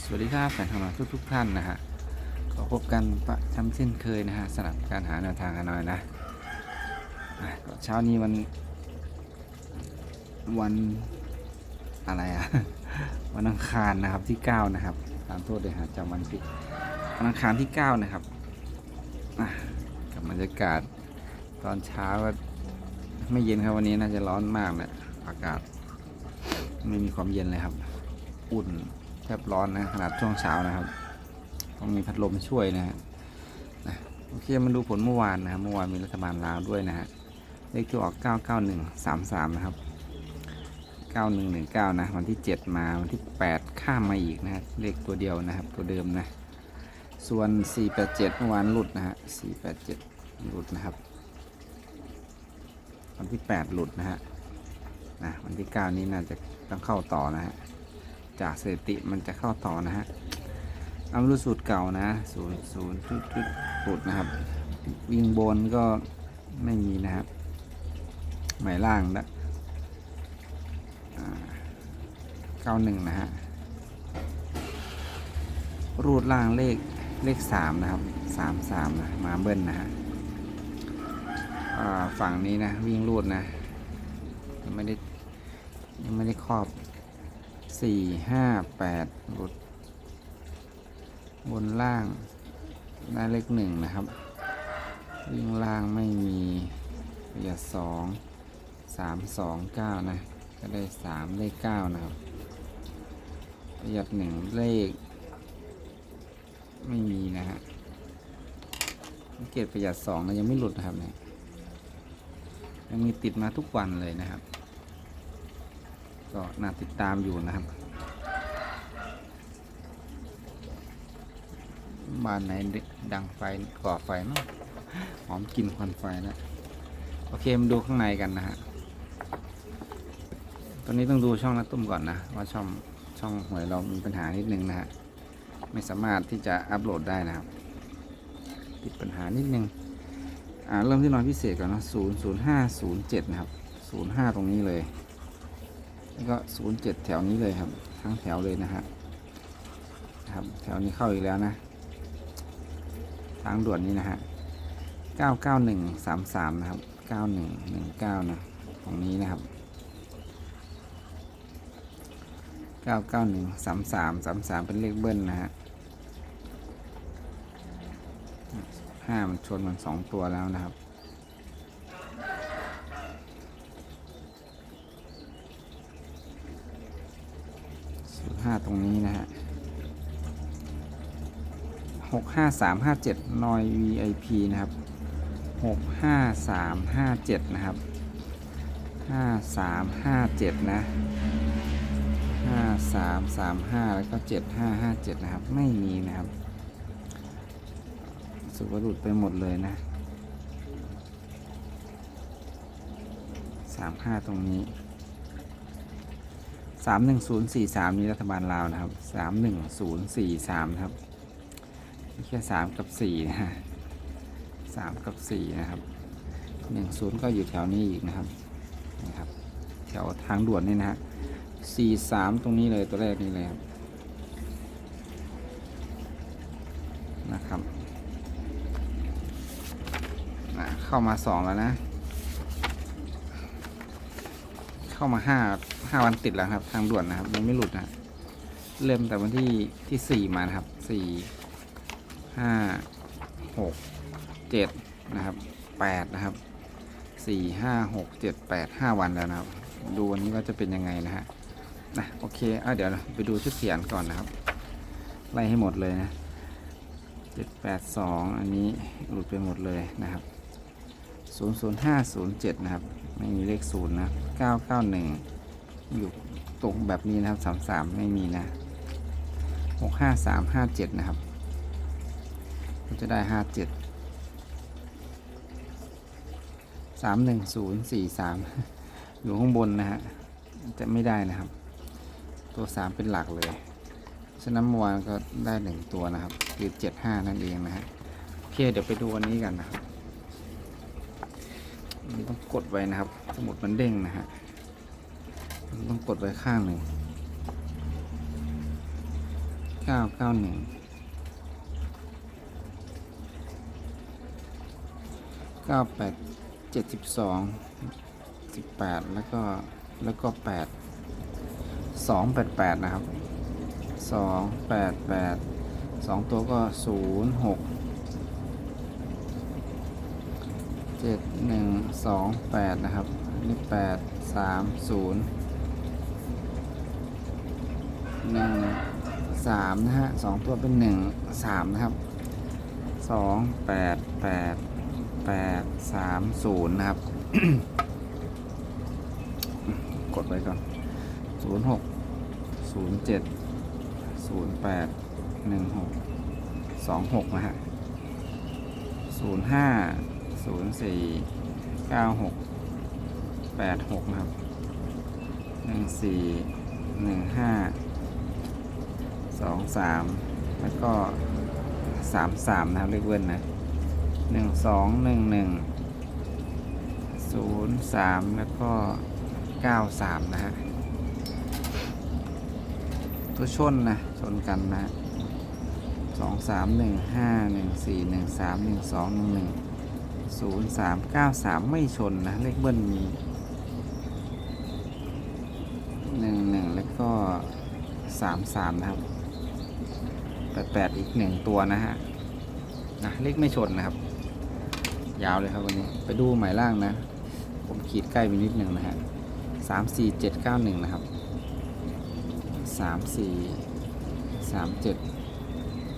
สวัสดีครับแฟนทำงานทุกทุกๆท่านนะฮะก็พบกันประจำเช่นเคยนะฮะสำหรับการหาแนวทางกันหน่อยนะก็เช้านี้วัน วันอะไรอะวันอังคารนะครับที่ 9 นะครับตามโทษเลยฮะจำวันผิดวันอังคารที่ 9 นะครับกับบรรยากาศตอนเช้าก็ไม่เย็นครับวันนี้น่าจะร้อนมากเลยอากาศ ไม่มีความเย็นเลยครับ อุ่น แทบร้อนนะขนาดช่วงเช้านะครับ ต้องมีพัดลมช่วยนะฮะนะโอเคมาดูผลเมื่อวานนะครับเมื่อวานมีรัฐบาลลาวด้วยนะฮะเลขที่ออก 99133 นะครับ 9119 นะ วันที่ 7 มาวันที่ 8 ข้ามมาอีกนะฮะเลขตัวเดียวนะครับ ตัวเดิมนะ ส่วน 487 เมื่อวานหลุดนะฮะ 487 หลุดนะครับ วันที่ 8 หลุดนะฮะนะวันที่ 9 นี้น่าจะต้องเข้าต่อนะฮะ จากสถิติมันจะเข้าต่อนะฮะเอามาดูสูตรเก่านะศูนย์ศูนย์จุดจุดปุดนะครับ วิ่งบนก็ไม่มีนะครับหมายล่างนะเก้าหนึ่งนะฮะรูดล่างเลขเลขสามนะครับสามสามนะมาเบิ้ลนะฮะฝั่งนี้นะวิ่งรูดนะยังไม่ได้ยังไม่ได้ครอบ สี่ห้าแปดหลุด บนล่างได้เลขหนึ่งนะครับ วิ่งล่างไม่มีประหยัดสองสามสองเก้านะ ก็ได้สามเลขเก้านะครับประหยัดหนึ่งเลข ไม่มีนะฮะสังเกตประหยัดสองนะยังไม่หลุดนะครับเนี่ยยังมีติดมาทุกวันเลยนะครับ ก็น่าติดตามอยู่นะครับ บ้านไหนดังไฟก่อไฟมั้งหอมกลิ่นควันไฟแล้วโอเคมาดูข้างในกันนะฮะตอนนี้ต้องดูช่องนัดตุ้มก่อนนะ ว่าช่องช่องหวยเรามีปัญหานิดนึงนะฮะไม่สามารถที่จะอัปโหลดได้นะครับ ติดปัญหานิดนึงอ่าเริ่มที่นอนพิเศษก่อนนะศูนย์ศูนย์ห้าศูนย์เจ็ดนะครับศูนย์ห้าตรงนี้เลย แล้วก็ศูนย์เจ็ดแถวนี้เลยครับ ทั้งแถวเลยนะฮะครับแถวนี้เข้าอีกแล้วนะ ทางด่วนนี้นะฮะเก้าเก้าหนึ่งสามสามนะครับเก้าหนึ่งหนึ่งเก้านะตรงนี้นะครับเก้าเก้าหนึ่งสามสามสามสามเป็นเลขเบิ้ลนะฮะห้ามันชนมันสองตัวแล้วนะครับ ศูนย์ห้าตรงนี้นะฮะหกห้าสามห้าเจ็ดนอย VIP นะครับหกห้าสามห้าเจ็ดนะครับห้าสามห้าเจ็ดนะห้าสามสามห้าแล้วก็เจ็ดห้าห้าเจ็ดนะครับ ไม่มีนะครับ สุดว่าหลุดไปหมดเลยนะสามห้าตรงนี้ สามหนึ่งศูนย์สี่สามนี้รัฐบาลลาวนะครับสามหนึ่งศูนย์สี่สามครับไม่แค่สามกับสี่นะสามกับสี่นะครับหนึ่งศูนย์ก็อยู่แถวนี้อีกนะครับนะครับ แถวทางด่วนนี่นะฮะสี่สามตรงนี้เลยตัวแรกนี่เลยครับนะครับเข้ามาสองแล้วนะ เข้ามาห้า ห้าวันติดแล้วครับ ทางด่วนนะครับยังไม่หลุดนะเริ่มแต่วันที่ที่สี่มานะครับสี่ห้าหกเจ็ดนะครับแปดนะครับสี่ห้าหกเจ็ดแปดห้าวันแล้วนะครับ ดูวันนี้ว่าจะเป็นยังไงนะฮะนะโอเคอะเดี๋ยวไปดูชุดเขียนก่อนนะครับ ไล่ให้หมดเลยนะเจ็ดแปดสองอันนี้หลุดไปหมดเลยนะครับศูนย์ศูนย์ห้าศูนย์เจ็ดนะครับ ไม่มีเลขศูนย์นะเก้าเก้าหนึ่ง อยู่ตรงแบบนี้นะครับสามสามไม่มีนะหกห้าสามห้าเจ็ดนะครับก็จะได้ห้าเจ็ดสามหนึ่งศูนย์สี่สามอยู่ข้างบนนะฮะจะไม่ได้นะครับ ตัวสามเป็นหลักเลยฉะนั้นเมื่อวานก็ได้หนึ่งตัวนะครับคือเจ็ดห้านั่นเองนะฮะโอเคเดี๋ยวไปดูอันนี้กันนะครับต้องกดไว้นะครับ สมุดมันเด้งนะฮะ ต้องกดไว้ข้างหนึ่งเก้าเก้าหนึ่งเก้าแปดเจ็ดสิบสองสิบแปดแล้วก็ แล้วก็แปดสองแปดแปดนะครับสองแปดแปดสองตัวก็ศูนย์หกเจ็ดหนึ่งสองแปดนะครับนี่แปดสามศูนย์ หนึ่งสามนะฮะสองตัวเป็นหนึ่งสามนะครับสองแปดแปดแปดสามศูนย์นะครับ กดไว้ก่อนศูนย์หกศูนย์เจ็ดศูนย์แปดหนึ่งหกสองหกนะฮะศูนย์ห้าศูนย์สี่เก้าหกแปดหกนะครับหนึ่งสี่หนึ่งห้า สองสามแล้วก็สามสามนะครับเลขเว้นนะหนึ่งสองหนึ่งหนึ่งศูนย์สามแล้วก็เก้าสามนะฮะตัวชนนะชนกันนะสองสามหนึ่งห้าหนึ่งสี่หนึ่งสามหนึ่งสองหนึ่งหนึ่งศูนย์สามเก้าสามไม่ชนนะเลขเบิ้ลมีหนึ่งหนึ่งแล้วก็สามสามนะครับ แปดแปดอีกหนึ่งตัวนะฮะนะเลขไม่ชนนะครับ ยาวเลยครับวันนี้ ไปดูหมายล่างนะ ผมขีดใกล้ไปนิดหนึ่งนะฮะสามสี่เจ็ดเก้าหนึ่งนะครับสามสี่สามเจ็ด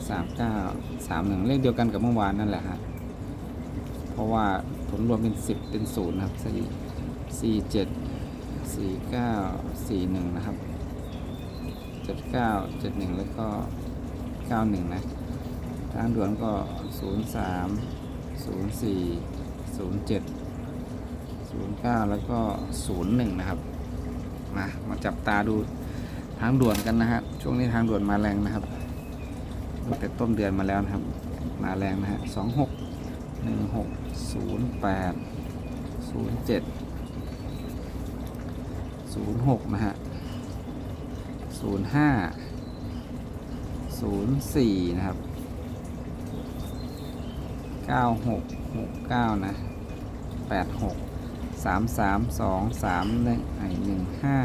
สามเก้าสามหนึ่งเลขเดียวกันกับเมื่อวานนั่นแหละฮะเพราะว่าผลรวมเป็นสิบเป็นศูนย์นะครับสี่สี่เจ็ดสี่เก้าสี่หนึ่งนะครับเจ็ดเก้าเจ็ดหนึ่งแล้วก็ เก้าหนึ่งนะ ทางด่วนก็ศูนย์สามศูนย์สี่ศูนย์เจ็ดศูนย์เก้าแล้วก็ศูนะครับ มามาจับตาดูทางด่วนกันนะฮะช่วงนี้ทางด่วนมาแรงนะครับตั้งแต่ต้นเดือนมาแล้วนะครับ มาแรงนะฮะสองหกหนึ่งหกศูนะฮะศู นย์ห้าศูนย์สี่นะครับเก้าหกหกเก้านะแปดหกสามสามสองสามหนึ่งหนึ่งห้า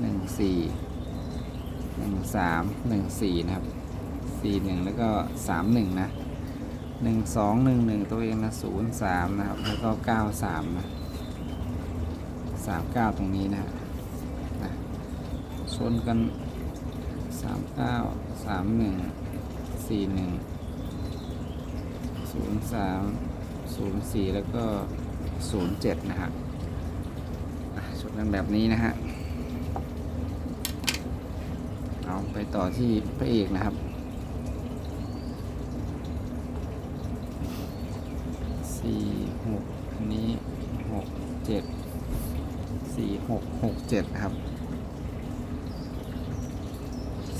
หนึ่งสี่หนึ่งสามหนึ่งสี่นะครับสี่หนึ่งแล้วก็สามหนึ่งนะหนึ่งสองหนึ่งหนึ่งตัวเองนะศูนย์สามนะครับ แล้วก็เก้าสามนะสามเก้าตรงนี้นะฮะนะชนกัน สามเก้าสามหนึ่งสี่หนึ่งศูนย์สามศูนย์สี่แล้วก็ศูนย์เจ็ดนะฮะอะชนกันแบบนี้นะฮะ เอาไปต่อที่พระเอกนะครับสี่หกอันนี้หกเจ็ดสี่หกหกเจ็ดครับ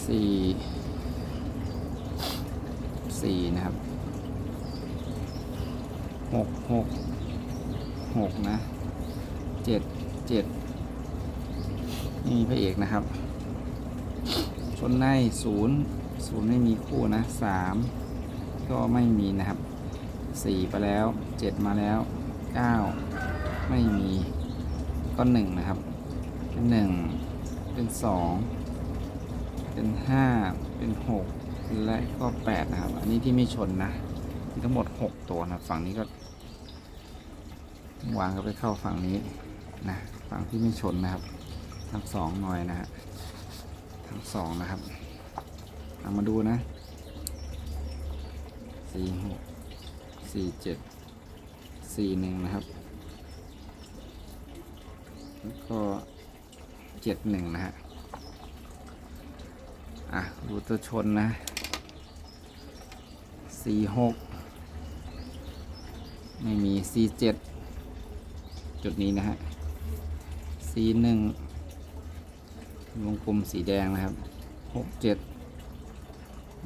สี่สี่นะครับหกหกหกนะเจ็ดเจ็ดนี่มีพระเอกนะครับ ชนในศูนย์ศูนย์ไม่มีคู่นะสามก็ไม่มีนะครับสี่ไปแล้วเจ็ดมาแล้วเก้าไม่มีก็หนึ่งนะครับเป็นหนึ่งเป็นสอง เป็นห้าเป็นหกและก็แปดนะครับ อันนี้ที่ไม่ชนนะมีทั้งหมดหกตัวนะฝั่งนี้ก็ วางก็ไปเข้าฝั่งนี้นะฝั่งที่ไม่ชนนะครับ ทั้งสองหน่อยนะฮะทั้งสองนะครับเอามาดูนะสี่หกสี่เจ็ดสี่หนึ่งนะครับ แล้วก็เจ็ดหนึ่งนะฮะ อะดูตัวชนนะสี่หกไม่มีสี่เจ็ดจุดนี้นะฮะสี่หนึ่งวงกลมสีแดงนะครับหกเจ็ด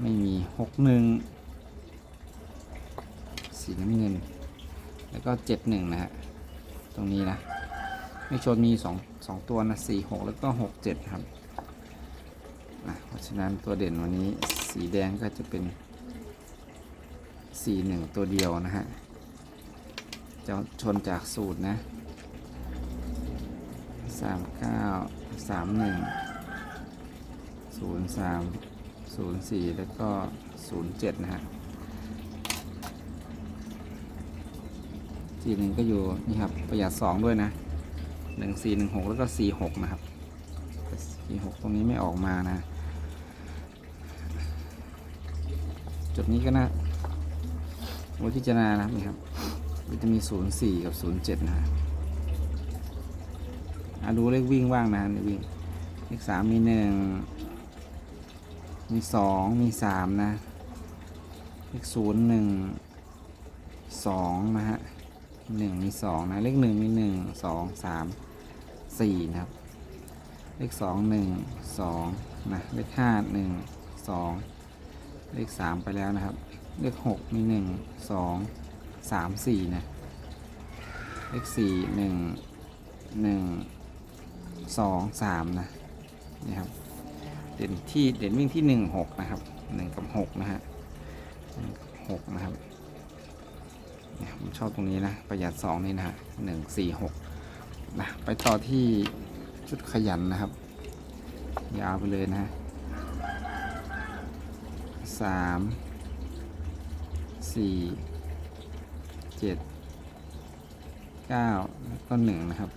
ไม่มีหกหนึ่งสีน้ำเงิน แล้วก็เจ็ดหนึ่งนะฮะ ตรงนี้นะ ไม่ชนมีสองสองตัวนะสี่หกแล้วก็หกเจ็ดครับ นะเพราะฉะนั้นตัวเด่นวันนี้สีแดงก็จะเป็นสีหนึ่งตัวเดียวนะฮะจะชนจากสูตรนะสามเก้าสามหนึ่งศูนย์สามศูนย์สี่แล้วก็ศูนย์เจ็ดนะฮะสีหนึ่งก็อยู่นี่ครับประหยัดสองด้วยนะหนึ่งสี่หนึ่งหกแล้วก็สี่หกนะครับสี่หกตรงนี้ไม่ออกมานะ จุดนี้ก็น่าไว้พิจารณานะครับนี่ครับมันจะมีศูนย์สี่กับศูนย์เจ็ดนะฮะอะดูเลขวิ่งว่างนะเลขวิ่ง เลขสามมีหนึ่งมีสองมีสามนะ เลขศูนย์หนึ่งสองนะฮะหนึ่งมีสองนะ เลขหนึ่งมีหนึ่งสองสามสี่นะครับ เลขสองหนึ่งสองนะ เลขห้าหนึ่งสอง เลขสามไปแล้วนะครับ เลขหกมีหนึ่งสองสามสี่นะ เลขสี่หนึ่งหนึ่งสองสามนะนี่ครับ เด่นที่เด่นวิ่งที่หนึ่งหกนะครับหนึ่งกับหกนะฮะหกับหกนะครับเนี่ยผมชอบตรงนี้นะ ประหยัดสองนี่นะฮะหนึ่งสี่หกนะไปต่อที่ชุดขยันนะครับ ยาวไปเลยนะฮะ สามสี่เจ็ดเก้าแล้วก็หนึ่งนะครับ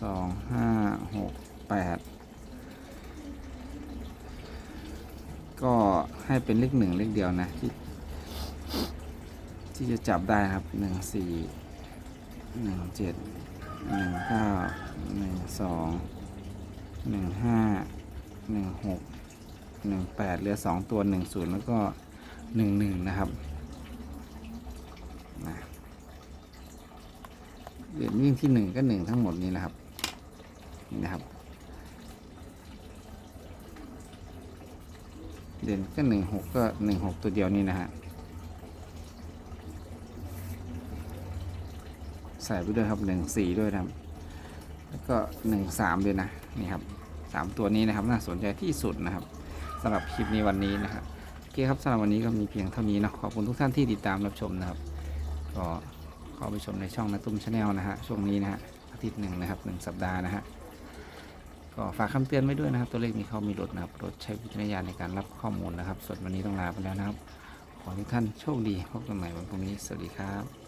สองห้าหกแปดก็ให้เป็นเลขหนึ่งเลขเดียวนะที่ที่จะจับได้ครับหนึ่งสี่หนึ่งเจ็ดหนึ่งเก้าหนึ่งสองหนึ่งห้าหนึ่งหก หนึ่งแปดเหลือสองตัวหนึ่งศูนย์แล้วก็หนึ่งหนึ่งนะครับนะเหรียญวิ่งที่หนึ่งก็หนึ่งทั้งหมดนี้นะครับ นี่นะครับเด่นก็หนึ่งหกก็หนึ่งหกตัวเดียวนี่นะฮะ ใส่ไปด้วยครับหนึ่งสี่ด้วยนะครับ แล้วก็หนึ่งสามด้วยนะ นี่ครับสามตัวนี้นะครับน่าสนใจที่สุดนะครับ สำหรับคลิปนี้วันนี้นะครับโอเคครับสำหรับวันนี้ก็มีเพียงเท่านี้นะขอบคุณทุกท่านที่ติดตามรับชมนะครับ ก็เข้าไปชมในช่องนาตุ้มชาแนลนะฮะช่วงนี้นะฮะอาทิตย์หนึ่งนะครับหนึ่งสัปดาห์นะฮะก็ฝากคำเตือนไว้ด้วยนะครับ ตัวเลขมีเข้ามีลดนะครับรดใช้วิจารณญาณในการรับข้อมูลนะครับส่วนวันนี้ต้องลาไปแล้วนะครับ ขอทุกท่านโชคดีพบกันใหม่วันพรุ่งนี้สวัสดีครับ